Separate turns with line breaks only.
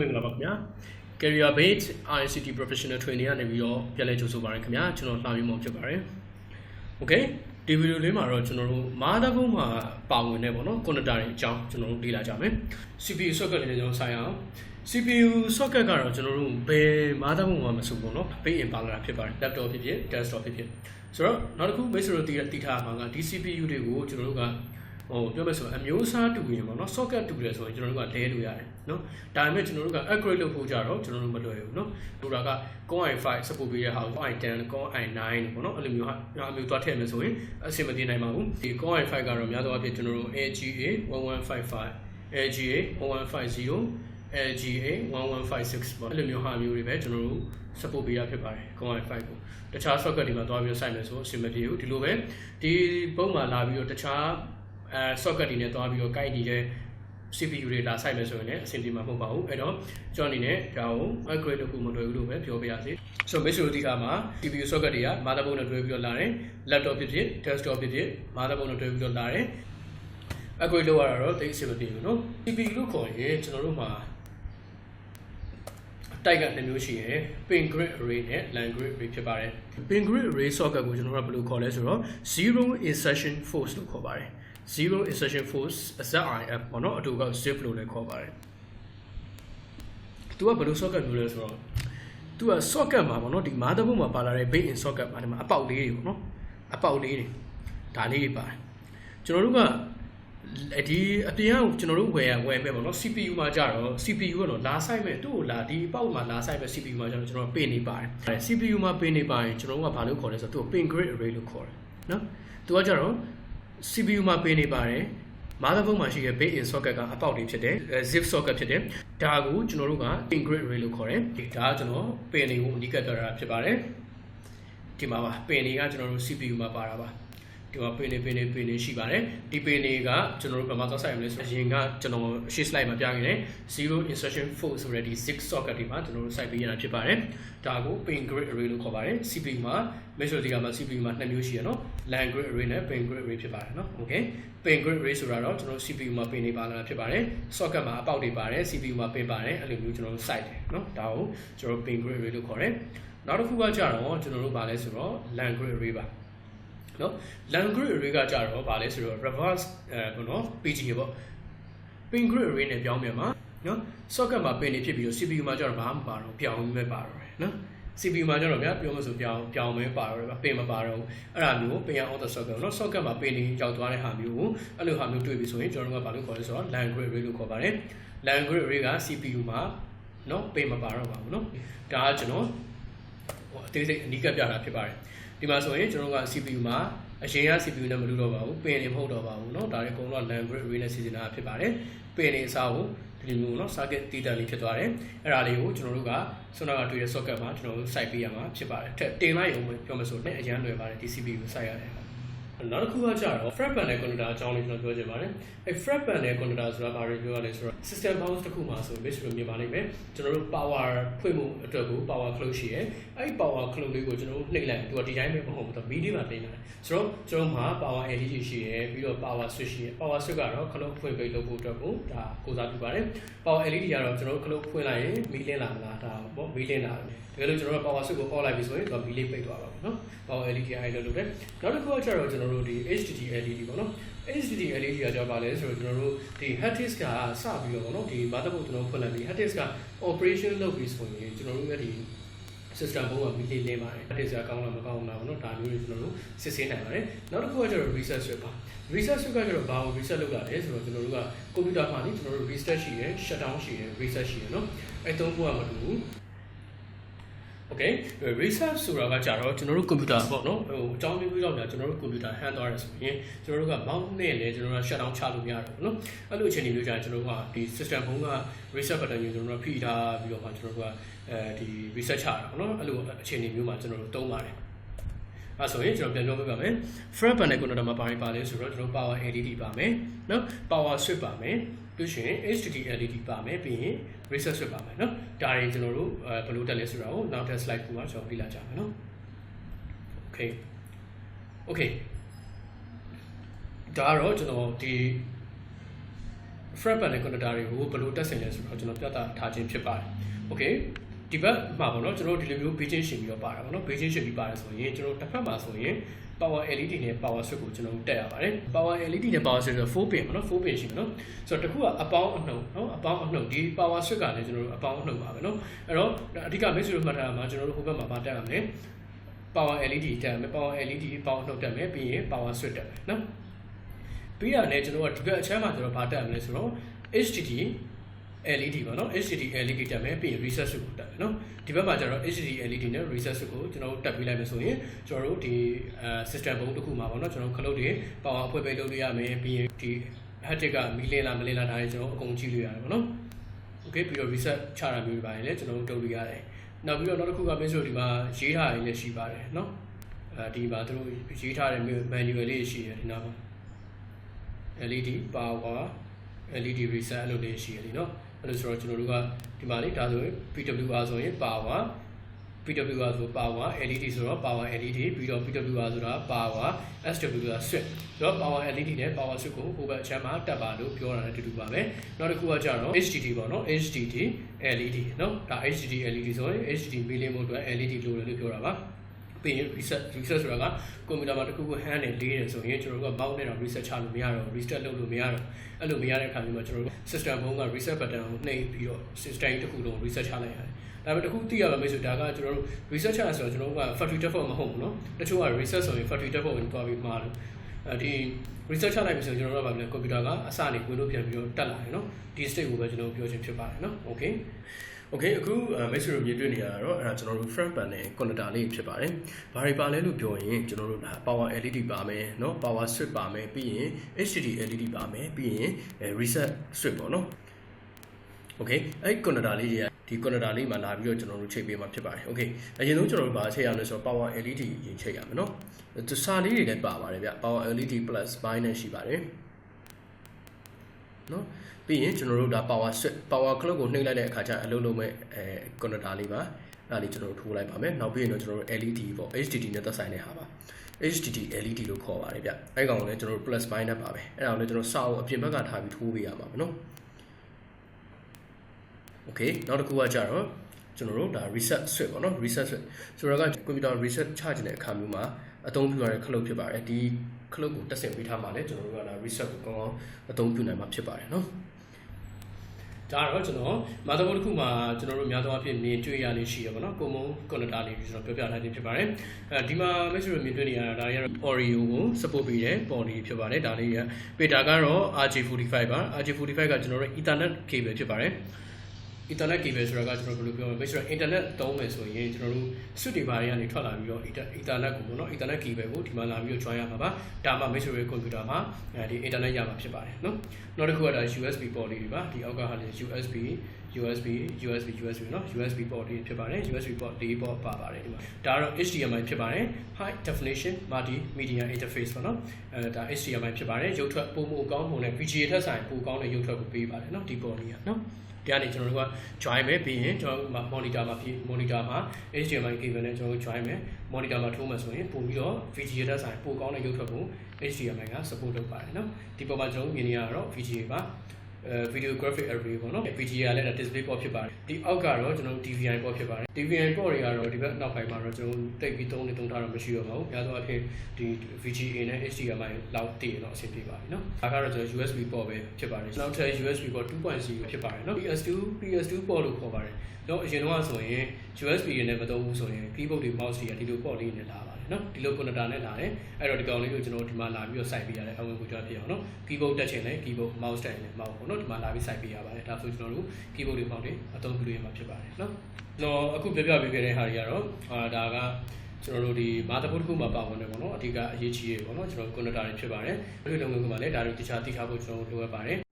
လုံးမင်္ဂလာပါခင်ဗျာ Career Based ICT Professional Training ကနေပြီးတော့ပြန်လည်ကြိုဆိုပါရခင်ဗျာကျွန်တော်လှပြီးမောင်ဖြစ်ပါတယ် Okay ဒီဗီဒီယိုလေးမှာတော့ကျွန်တော်တို့မားတဘုံမှာပါဝင်နေပေါ့နော်ကွန်ပျူတာတွေအကြောင်းကျွန်တော်တို့လေ့လာကြမယ် CPU socket လေးကျွန်တော်ဆိုင်အောင် CPU socket ကတော့ကျွန်တော်တို့ဘယ်မားတဘုံမှာမဆိုပေါ့နော်ဘေးအင်ပါလာတာဖြစ်ပါတယ် laptop ဖြစ်ဖြစ် desktop ဖြစ်ဖြစ်ဆိုတော့နောက်တစ်ခုမိတ်ဆွေတို့တည်တည်ထားမှာကဒီ CPU တွေကိုကျွန်တော်တို့က ဟိုပြောမယ်ဆိုအမျိုးအစားတူရင်ပေါ့နော် socket တူတယ်ဆိုရင်ကျွန်တော်တို့ကလဲလို့ရတယ်နော်ဒါပေမဲ့ကျွန်တော်တို့က upgrade လုပ်ဖို့ကြတော့ကျွန်တော်တို့မလွယ်ဘူးနော်တို့တာက Core i5 support ပေးတဲ့ဟာကို Core i10 Core i9 ပေါ့နော်အဲ့လိုမျိုးဟာအမျိုးသွားထည့်မယ်ဆိုရင်အဆင်မပြေနိုင်ပါဘူးဒီ Core i5 ကတော့များသောအားဖြင့်ကျွန်တော်တို့ AGA 1155 AGA 1150 LGA 1156ပေါ့အဲ့လိုမျိုးဟာမျိုးတွေပဲကျွန်တော်တို့ support ပေးရဖြစ်ပါတယ် Core i5 ကိုတခြား socket တွေမှာသွားပြီးတော့စိုက်မယ်ဆိုအဆင်မပြေဘူးဒီလိုပဲဒီပုံမှာလာပြီးတော့တခြား အဲ socket တွေနဲ့သွားပြီးတော့ကိုက်နေတဲ့ CPU တွေလာစိုက်မယ်ဆိုရင်လည်းအဆင်ပြေမှာမဟုတ်ပါဘူးအဲ့တော့ကျွန်တော်အနေနဲ့ဒါကို upgrade လုပ်ဖို့မလွယ်ဘူးလို့ပဲပြောပြရစီဆိုမိတ်ဆွေတို့ဒီခါမှာ CPU socket တွေက motherboard နဲ့တွဲပြီးတော့လာတယ် laptop ဖြစ်ဖြစ် desktop ဖြစ်ဖြစ် motherboard နဲ့တွဲပြီးတော့လာတယ် upgrade လုပ်ရတာတော့တိတ်အဆင်မပြေဘူးเนาะ CPU လို့ခေါ်ရင်ကျွန်တော်တို့မှာတိုက်ကနှစ်မျိုးရှိရယ် pin grid array နဲ့ line grid array ဖြစ်ပါတယ် pin grid array socket ကိုကျွန်တော်တို့ဘယ်လိုခေါ်လဲဆိုတော့ zero insertion force လို့ခေါ်ပါတယ် zero insertion force ZIF ပေါ့နော်အတူက zip လို့လည်းခေါ်ပါတယ်သူကဘယ်လို socket မျိုးလဲဆိုတော့သူက socket မှာပေါ့နော်ဒီ motherboard မှာပါလာတဲ့ base in socket မှာဒီမှာအပေါက်လေးတွေပေါ့နော်အပေါက်လေးတွေဒါလေးတွေပါတယ်ကျွန်တော်တို့ကဒီအပြင်ကကျွန်တော်တို့ဝယ်ရဝယ်မဲ့ပေါ့နော် CPU မှာကြတော့ CPU ကတော့လာဆိုင်မဲ့သူ့ကိုလာဒီပေါက်မှာလာဆိုင်မဲ့ CPU မှာကြတော့ကျွန်တော်ပင်နေပါတယ် CPU မှာပင်နေပါရင်ကျွန်တော်တို့ကဘာလို့ခေါ်လဲဆိုတော့သူ့ကို pin grid array လို့ခေါ်တယ်နော်သူကကြတော့ CPU မှာပေးနေပါတယ် motherboard မှာရှိတဲ့ base in socket ကအပေါက်တွေဖြစ်တယ် zip socket ဖြစ်တယ်ဒါကိုကျွန်တော်တို့က pin grid array လို့ခေါ်တယ်ဒါကကျွန်တော် pin တွေကိုအဓိကပြောတာဖြစ်ပါတယ်ဒီမှာပါ pin တွေကကျွန်တော်တို့ CPU မှာပါတာပါ ဒီမှာ pin တွေ pin တွေ pin တွေရှိပါတယ်ဒီ pin တွေကကျွန်တော်တို့ဘယ်မှာသွားဆိုင်မလဲဆိုအရင်ကကျွန်တော်ရှေ့ slide မှာပြခဲ့တယ်0 insertion 4ဆိုတဲ့ဒီ6 socket တွေမှာကျွန်တော်တို့စိုက်ပေးရတာဖြစ်ပါတယ်ဒါကို pin grid array လို့ခေါ်ပါတယ် CPU မှာ measure ဒီကမှာ CPU မှာနှစ်မျိုးရှိရနော် line grid array နဲ့ pin grid array ဖြစ်ပါတယ်နော် okay pin grid array ဆိုတာတော့ကျွန်တော် CPU မှာ pin တွေပါလာတာဖြစ်ပါတယ် socket မှာအပေါက်တွေပါတယ် CPU မှာ pin ပါတယ်အဲ့လိုမျိုးကျွန်တော်တို့စိုက်တယ်နော်ဒါကိုကျွန်တော် pin grid array လို့ခေါ်တယ်နောက်တစ်ခုကကြတော့ကျွန်တော်တို့ဗာလဲဆိုတော့ line grid array ပါ နော် line grid array ကကြတော့ဗာလဲဆိုတော့ reverse အဲပေါ့နော် PGA ပေါ့ pin grid array နဲ့ပြောင်းပြန်မှာနော် socket မှာ pin တွေဖြစ်ပြီးတော့ CPU မှာကျတော့ဘာမှမပါတော့ပြောင်းပြီးပဲပါတော့တယ်နော် CPU မှာကျတော့ဗျာပြောမဆိုပြောင်းပြောင်းမဲပါတော့ပင်မပါတော့အဲ့ဒါမျိုးပင်ရ on the socket เนาะ socket မှာပင်နေကြောက်သွားတဲ့ဟာမျိုးကိုအဲ့လိုဟာမျိုးတွေ့ပြီဆိုရင်ကျွန်တော်တို့ကဘာလို့ခေါ်လဲဆိုတော့ line grid array လို့ခေါ်ပါတယ် line grid array က CPU မှာเนาะပင်မပါတော့ပါဘူးเนาะဒါကကျွန်တော်ဟိုအသေးစိတ်အနီးကပ်ပြတာဖြစ်ပါတယ် ဒီမှာဆိုရင်ကျွန်တော်က CPU မှာအရင်က CPU နဲ့မတူတော့ပါဘူးပင်နေမဟုတ်တော့ပါဘူးเนาะဒါတွေအကုန်လုံး line grid array နဲ့စီစဉ်တာဖြစ်ပါတယ်ပင်နေအစားကိုဒီလိုမျိုးเนาะ circuit တည်တံလေးဖြစ်သွားတယ်အဲ့ဒါလေးကိုကျွန်တော်တို့ကဆွမ်းနာကတွေ့တဲ့ socket မှာကျွန်တော်တို့စိုက်ပေးရမှာဖြစ်ပါတယ်ထက်တင်လိုက်ရုံပဲပြောမဆိုနဲ့အရန်လွယ်ပါတယ် DCP ကိုစိုက်ရတယ် နောက်တစ်ခုကကြတော့ fret panel controller အကြောင်းလေးကျွန်တော်ပြောချင်ပါတယ်အဲ fret panel controller ဆိုတာဘာတွေပြောရလဲဆိုတော့ system bounce တစ်ခုမှာဆို base လို့မြင်ပါလိမ့်မယ်ကျွန်တော်တို့ power ဖွင့်မှုအတွက်ကို power clock ရှိရယ်အဲဒီ power clock လေးကိုကျွန်တော်တို့နှိပ်လိုက်သူကဒီတိုင်းပဲမဟုတ်ဘူးသူ midi မှာတင်လာတယ်ဆိုတော့ကျွန်တော်မှာ power LED ရှိရယ်ပြီးတော့ power switch ရှိရယ် power switch ကတော့ clock ဖွင့်ပိတ်လုပ်ဖို့အတွက်ကိုဒါကိုစားပြုပါတယ် power LED ကတော့ကျွန်တော်တို့ clock ဖွင့်လိုက်ရင်မီးလင်းလာမလားဒါပေါ့မီးလင်းလာတယ်တကယ်လို့ကျွန်တော်တို့ power switch ကို on လိုက်ပြီဆိုရင်တော့မီးလေးပိတ်သွားပါဘူးเนาะ power LED အဲ့လိုလုပ်တယ်နောက်တစ်ခုကကျတော့ကျွန်တော် ာ်တို့ဒီ HDD LED ပေါ့နော် HDD LED ကကြောက်ပါလဲဆိုတော့ကျွန်တော်တို့ဒီ hard disk ကစပြီးတော့ပေါ့နော်ဒီ motherboard ကျွန်တော်ဖွင့်လိုက်ပြီး hard disk က operation လုပ်ပြီးဆိုရင်ကျွန်တော်တို့ရဲ့ဒီ system ဘုံကမီးလေးလင်းပါတယ် hard disk ကကောင်းလားမကောင်းလားပေါ့နော်ဒါမျိုးတွေကျွန်တော်တို့စစ်ဆေးနိုင်ပါတယ်နောက်တစ်ခုကကျတော့ reset switch ပါ reset switch ကကျတော့ဘာကို reset လုပ်တာလဲဆိုတော့ကျွန်တော်တို့က computer မှာနေကျွန်တော်တို့ reset ရှိတယ် shutdown ရှိတယ် reset ရှိတယ်နော်အဲသုံးခုကမတူဘူး Okay reset ဆိုတာကကြတော့ကျွန်တော်တို့ computer ပေါ့နော်ဟိုအကြောင်းမျိုးကြောင့်ညာကျွန်တော်တို့ computer ဟန်သွားတယ်ဆိုရင်ကျွန်တော်တို့က mouse နဲ့လည်းကျွန်တော်တို့ shut down ချလို့မရတယ်ပေါ့နော်အဲ့လိုအခြေအနေမျိုးကြာကျွန်တော်တို့ကဒီ system ဘုံက reset button ကိုကျွန်တော်တို့ဖိထားပြီးတော့မှကျွန်တော်တို့ကအဲဒီ reset ချတာပေါ့နော်အဲ့လိုအခြေအနေမျိုးမှာကျွန်တော်တို့သုံးပါတယ် ။ဒါဆိုရင်ကျွန်တော်ပြန်ပြောပြပါမယ်။ front panel controller မှာပါရင်ပါလဲဆိုတော့ကျွန်တော် power LED ပါမယ်။နော် power switch ပါမယ်။ပြီးရှင် HDD LED ပါမယ်ပြီးရင် reset switch ပါမယ်နော်။ဒါတွေကျွန်တော်တို့ဘယ်လိုတက်လဲဆိုတာကိုနောက်ထပ် slide ကိုမှကျွန်တော်ပြလာကြမယ်နော်။ Okay ။ Okay ဒါတော့ကျွန်တော်ဒီ front panel controller တွေကိုဘယ်လိုတက်ဆင်လဲဆိုတော့ကျွန်တော်ပြသထားခြင်းဖြစ်ပါတယ်။ Okay ဒီဘက်မှာပေါ့နော်ကျွန်တော်တို့ဒီလိုမျိုး beijing ရှင်ပြီးတော့ပါတာပေါ့နော် beijing ရှင်ပြီးပါတယ်ဆိုရင်ကျွန်တော်တစ်ဖက်မှာဆိုရင် power LED နဲ့ power switch ကိုကျွန်တော်တို့တက်ရပါတယ် power LED နဲ့ power switch ဆို4 pin ပေါ့နော်4 pin ရှိမယ်နော်ဆိုတော့တစ်ခုကအပေါင်းအနှုတ်နော်အပေါင်းအနှုတ်ဒီ power switch ကလည်းကျွန်တော်တို့အပေါင်းအနှုတ်ပါပဲနော်အဲ့တော့အဓိကမိတ်ဆွေတို့မှတ်ထားတာမှာကျွန်တော်တို့ဟိုဘက်မှာဗာတက်ရမယ် power LED တက်မယ် power LED power နှုတ်တက်မယ်ပြီးရင် power switch တက်မယ်နော်ပြီးတာနဲ့ကျွန်တော်ကဒီဘက်အချမ်းမှာကျွန်တော်ဗာတက်ရမယ်ဆိုတော့ HDD LED ပေါ့နော် HDD LED တက်မယ်ပြီးရင် reset switch ကိုတက်မယ်နော်ဒီဘက်မှာကျတော့ HDD LED နဲ့ reset switch ကိုကျွန်တော်တို့တက်ပြီးလိုက်မယ်ဆိုရင်ကျွန်တော်တို့ဒီအဲ system ဘုံတစ်ခုမှာပေါ့နော်ကျွန်တော်ခလုတ်တွေ power အဖွဲပိတ်လုပ်လို့ရမယ်ပြီးရင်ဒီ harddisk ကမီလင်းလားမလင်းလားဒါတွေကျွန်တော်အကုန်ကြည့်လို့ရတယ်ပေါ့နော် okay ပြီးတော့ reset ချတာမျိုးတွေပါရင်လည်းကျွန်တော်တို့လုပ်လို့ရတယ်နောက်ပြီးတော့နောက်တစ်ခုကမင်းဆိုဒီမှာရေးထားရည်လည်းရှိပါတယ်နော်အဲဒီမှာသူတို့ရေးထားတဲ့ manual လေးရှိတယ်ဒီနောက်မှာ LED power LED reset အဲ့လိုလေးရှိရတယ်နော်အဲ့လိုဆိုတော့ကျွန်တော်တို့ကဒီမှာလေဒါဆိုရင် PWR ဆိုရင် power PWR ဆို power LED ဆိုတော့ power LED ပြီးတော့ PWR ဆိုတာ power SWR switch ဆိုတော့ power LED နဲ့ power switch ကိုဟိုဘက်အချမ်းမှာတက်ပါလို့ပြောတာလည်းတူတူပါပဲနောက်တစ်ခုကကြတော့ HDD ပေါ့နော် HDD LED နော်ဒါ HDD LED ဆိုရင် HDD mailing mode အတွက် LED လို့လည်းပြောတာပါ ပြီးရင် reset reset ဆိုတာကကွန်ပျူတာမှာတစ်ခုခု hand နဲ့လေးတယ်ဆိုရင်ကျွန်တော်တို့က mouse နဲ့တော့ reset ချလို့မရတော့ reset လုပ်လို့မရတော့အဲ့လိုမရတဲ့အခါမျိုးမှာကျွန်တော်တို့ system ဘုံက reset button ကိုနှိပ်ပြီးတော့ system တစ်ခုလုံး reset ချလိုက်ရတယ်ဒါပေမဲ့တစ်ခုသိရမှာမေးဆိုဒါကကျွန်တော်တို့ reset ချရဆိုတော့ကျွန်တော်တို့က factory default မဟုတ်ဘူးเนาะတချို့က reset ဆိုရင် factory default ကိုတွားပြီးမှားလို့အဲဒီ reset ချလိုက်ပြီဆိုရင်ကျွန်တော်တို့ကဗာလဲကွန်ပျူတာကအစနေဝင်လို့ပြန်ပြီးတော့တက်လာတယ်เนาะဒီ state ကိုပဲကျွန်တော်ပြောချင်ဖြစ်ပါတယ်เนาะ okay okay အခုမိတ်ဆွေတို့မြင်တွေ့နေရတာတော့အဲ့ဒါကျွန်တော်တို့ front panel connector လေးဖြစ်ပါတယ်။ဘာတွေပါလဲလို့ပြောရင်ကျွန်တော်တို့ဒါ power LED ပါမယ်เนาะ power switch ပါမယ်ပြီးရင် HDD LED ပါမယ်ပြီးရင် reset switch ပေါ့เนาะ okay အဲ့ connector လေးတွေကဒီ connector လေးမှာလာပြီးတော့ကျွန်တော်တို့ချိန်ပေးမှာဖြစ်ပါတယ် okay အရင်ဆုံးကျွန်တော်တို့ဗာချိန်ရမယ်ဆိုတော့ power LED ရင်ချိန်ရမယ်เนาะဒီစာလေးတွေလည်းပါပါတယ်ဗျ power LED plus bind နဲ့ရှိပါတယ် နော်ပြီးရင်ကျွန်တော်တို့ဒါ power switch power clock ကိုနှိပ်လိုက်တဲ့အခါကျအလုပ်လုပ်မဲ့အဲ connector လေးပါအဲ့ဒါလေးကျွန်တော်တို့ထိုးလိုက်ပါမယ်နောက်ပြီးရင်တော့ကျွန်တော်တို့ LED ပေါ့ HDD နဲ့သက်ဆိုင်တဲ့ဟာပါ HDD LED လို့ခေါ်ပါတယ်ဗျအဲ့ကောင်ကိုလည်းကျွန်တော်တို့ plus bind နဲ့ပါပဲအဲ့ဒါကိုလည်းကျွန်တော်စာအုပ်အပြင်ဘက်ကထားပြီးထိုးပေးရမှာပေါ့နော် okay နောက်တစ်ခုကကြတော့ကျွန်တော်တို့ဒါ reset switch ပေါ့နော် reset switch ဆိုတော့က computer reset ချခြင်းတဲ့အခါမျိုးမှာအသုံးပြုရတဲ့ခလုတ်ဖြစ်ပါတယ်ဒီ ခလုတ်ကိုတက်ဆင်ပေးထားမှလည်းကျွန်တော်တို့ကဒါ reset ကိုကောင်းကောင်းအသုံးပြုနိုင်မှာဖြစ်ပါတယ်နော်ဒါတော့ကျွန်တော်မာသဘောတစ်ခုမှာကျွန်တော်တို့များသောအားဖြင့်မြင်တွေ့ရလေးရှိရပါတော့။ကွန်မုံကွန်နတာလေးကျွန်တော်ပြောပြထားခြင်းဖြစ်ပါတယ်။အဲဒီမှာ message မြင်တွေ့နေရတာဒါရတော့ Oreo ကို support ပေးတဲ့ပေါ်လေးဖြစ်ပါတယ်။ဒါလေးကပေတာကတော့ RJ45 ပါ RJ45 ကကျွန်တော်တို့ Ethernet cable ဖြစ်ပါတယ်။ internet cable ဆိုတာကကျွန်တော်ဘယ်လိုပြောမလဲမိတ်ဆွေ internet သုံးမယ်ဆိုရင်ကျွန်တော်တို့ switch တွေဘာတွေကနေထွက်လာပြီးတော့ internet ကိုပေါ့နော် internet cable ကိုဒီမှာလာပြီးတော့ join ရမှာပါဒါမှမိတ်ဆွေရဲ့ computer မှာအဲဒီ internet ရမှာဖြစ်ပါတယ်နော်နောက်တစ်ခုကဒါ USB port လေးတွေပါဒီအောက်ကဟာလေး USB USB USB USB เนาะ USB port လေးဖြစ်ပါတယ် USB port ၄ port ပါပါတယ်ဒီမှာဒါကတော့ HDMI ဖြစ်ပါတယ် high definition multimedia interface ပေါ့နော်အဲဒါ HDMI ဖြစ်ပါတယ်ရုပ်ထွက်ပုံမှုကောင်းပုံနဲ့ VGA ထက်ဆိုင်ပိုကောင်းတဲ့ရုပ်ထွက်ကိုပေးပါတယ်เนาะဒီ port လေးကเนาะဒီကနေကျွန်တော်တို့က join မယ်ပြီးရင်ကျွန်တော်တို့ monitor မှာပြီး monitor မှာ HDMI cable နဲ့ကျွန်တော်တို့ join မယ် monitor မှာထိုးမယ်ဆိုရင်ပို့ပြီးတော့ VGA တက်ဆိုင်ပိုကောင်းတဲ့ရုပ်ထွက်ကို HDMI က support လုပ်ပါတယ်เนาะဒီပေါ်မှာကျွန်တော်တို့မြင်နေရတော့ VGA ပါ အဲ video graphic array ပေါ့နော် VGA ကလည်း display port ဖြစ်ပါတယ်ဒီအောက်ကတော့ကျွန်တော်တို့ DVI port ဖြစ်ပါတယ် DVI port တွေကတော့ဒီဘက်နောက်ပိုင်းမှာတော့ကျွန်တော်တိတ်ပြီးသုံးနေသုံးထားတော့မရှိတော့ပါဘူးများသောအားဖြင့်ဒီ VGA နဲ့ HDMI လောက်တည်ရင်တော့အဆင်ပြေပါပြီနော်ဒါကတော့ကျွန်တော် USB port ပဲဖြစ်ပါတယ်နောက်ထပ် USB port 2.0ဖြစ်ပါတယ်နော် PS2 PS2 port လို့ခေါ်ပါတယ် တော့အရင်တော့ဆိုရင် USB တွေနဲ့မသုံးဘူးဆိုရင် keyboard တွေ mouse တွေကဒီလို port လေးနဲ့လာပါတယ်နော်ဒီလို connector နဲ့လာတယ်အဲ့တော့ဒီကောင်လေးကိုကျွန်တော်ဒီမှာလာပြီးတော့စိုက်ပေးရတယ်အဝင်ကိုကြွဖြစ်အောင်နော် keyboard တက်ချင်လဲ keyboard mouse တက်ရင်လဲ mouse ပေါ့နော်ဒီမှာလာပြီးစိုက်ပေးရပါတယ်ဒါဆိုကျွန်တော်တို့ keyboard တွေပေါင်းတယ်အသုံးပြုလို့ရမှာဖြစ်ပါတယ်နော်တော့အခုပြပြပေးခဲ့တဲ့ဟာတွေကတော့အာဒါကကျွန်တော်တို့ဒီမာတာဘုတ်တစ်ခုမှာပါဝင်တယ်ပေါ့နော်အဓိကအရေးကြီးရပေါ့နော်ကျွန်တော် connector တွေဖြစ်ပါတယ်ဒီလိုလုပ်ငန်းကမှလည်းဒါတွေတခြားသိထားဖို့ကျွန်တော်တို့လိုအပ်ပါတယ်